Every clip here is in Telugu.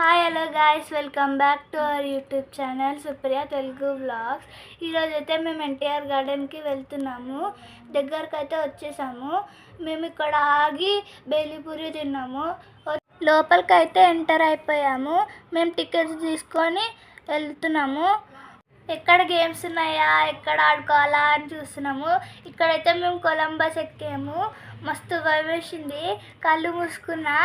Hi hello guys welcome back to our YouTube channel Supriya Telugu vlogs ఈరోజు అయితే మేము ఎన్టీఆర్ గార్డెన్కి వెళ్తున్నాము. దగ్గరకు అయితే వచ్చేసాము. మేము ఇక్కడ ఆగి బేలిపూరి తిన్నాము. లోపలికి అయితే ఎంటర్ అయిపోయాము. మేము టికెట్స్ తీసుకొని వెళ్తున్నాము. ఎక్కడ గేమ్స్ ఉన్నాయా? ఎక్కడ ఆడుకోవాలా అని చూస్తున్నాము. ఇక్కడైతే మేము కొలంబస్ ఎక్కాము. మస్తు భయమేసింది కళ్ళు మూసుకున్నా.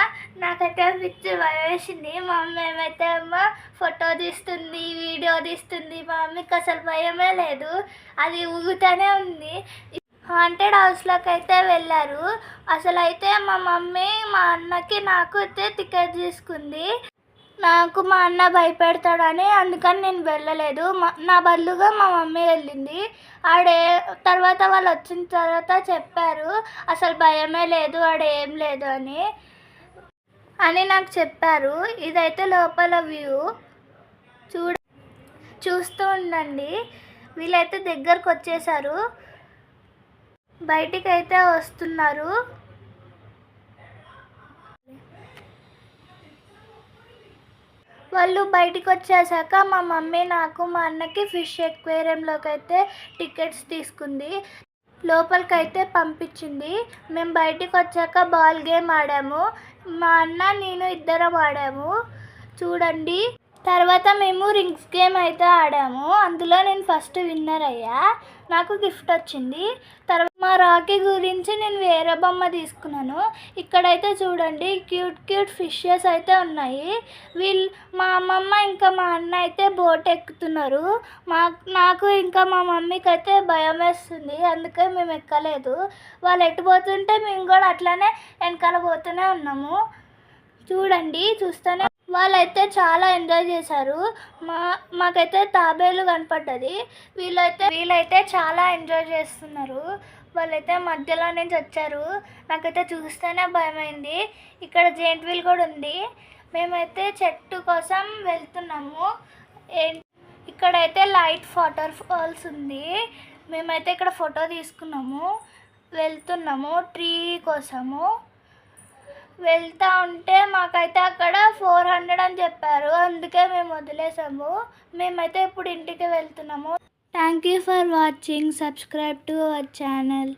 నాకైతే పిచ్చి భయమేసింది మా మమ్మీ ఏమైతే ఏమో ఫోటో తీస్తుంది వీడియో తీస్తుంది మా మమ్మీకి అసలు భయమే లేదు. అది ఊగుతూనే ఉంది. హాంటెడ్ హౌస్లోకి అయితే వెళ్ళారు. అసలు అయితే మా మమ్మీ మా అన్నకి నాకు అయితే టికెట్ తీసుకుంది. నాకు మా అన్న భయపెడతాడని అందుకని నేను వెళ్ళలేదు. మా- నా బదులుగా మా మమ్మీ వెళ్ళింది. ఆడే తర్వాత వాళ్ళు వచ్చిన తర్వాత చెప్పారు. అసలు భయమే లేదు ఆడ ఏం లేదు అని అని నాకు చెప్పారు. ఇదైతే లోపల వ్యూ. చూడ చూస్తూ ఉండండి. వీళ్ళైతే దగ్గరకు వచ్చేసారు. బయటికి అయితే వస్తున్నారు. వాళ్ళు బయటికి వచ్చేసాక మా మమ్మీ నాకు మా అన్నకి ఫిష్ ఎక్వేరియంలోకి అయితే టికెట్స్ తీసుకుంది. లోపలికి అయితే పంపించింది. మేము బయటికి వచ్చాక బాల్ గేమ్ ఆడాము. మా అన్న నేను ఇద్దరం ఆడాము. చూడండి. తర్వాత మేము రింగ్స్ గేమ్ అయితే ఆడాము. అందులో నేను ఫస్ట్ విన్నర్ అయ్యా. నాకు గిఫ్ట్ వచ్చింది. తర్వాత మా రాకీ గురించి నేను వేరే బొమ్మ తీసుకున్నాను. ఇక్కడైతే చూడండి క్యూట్ క్యూట్ ఫిషెస్ అయితే ఉన్నాయి. వీళ్ళు మా అమ్మమ్మ ఇంకా మా అన్న అయితే బోట్ ఎక్కుతున్నారు. మా నాకు ఇంకా మా మమ్మీకి అయితే భయం వేస్తుంది. అందుకే మేము ఎక్కలేదు. వాళ్ళు ఎటు పోతుంటే మేము కూడా అట్లానే వెనకాల పోతూనే ఉన్నాము. చూడండి చూస్తేనే వాళ్ళైతే చాలా ఎంజాయ్ చేశారు. మా మాకైతే తాబేలు కనపడ్డది. వీళ్ళైతే వీళ్ళైతే చాలా ఎంజాయ్ చేస్తున్నారు. వాళ్ళైతే మధ్యలో నుంచి వచ్చారు. నాకైతే చూస్తేనే భయమైంది. ఇక్కడ జెయింట్ వీల్ కూడా ఉంది. మేమైతే చెట్టు కోసం వెళ్తున్నాము. ఇక్కడైతే లైట్ వాటర్ ఫాల్స్ ఉంది. మేమైతే ఇక్కడ ఫోటో తీసుకున్నాము. వెళ్తున్నాము ట్రీ కోసము. వెళ్తా ఉంటే మాకైతే అక్కడ ఫోర్ హండ్రెడ్ అని చెప్పారు. అందుకే మేము వదిలేసాము. మేమైతే ఇప్పుడు ఇంటికి వెళ్తున్నాము. Thank you for watching subscribe to our channel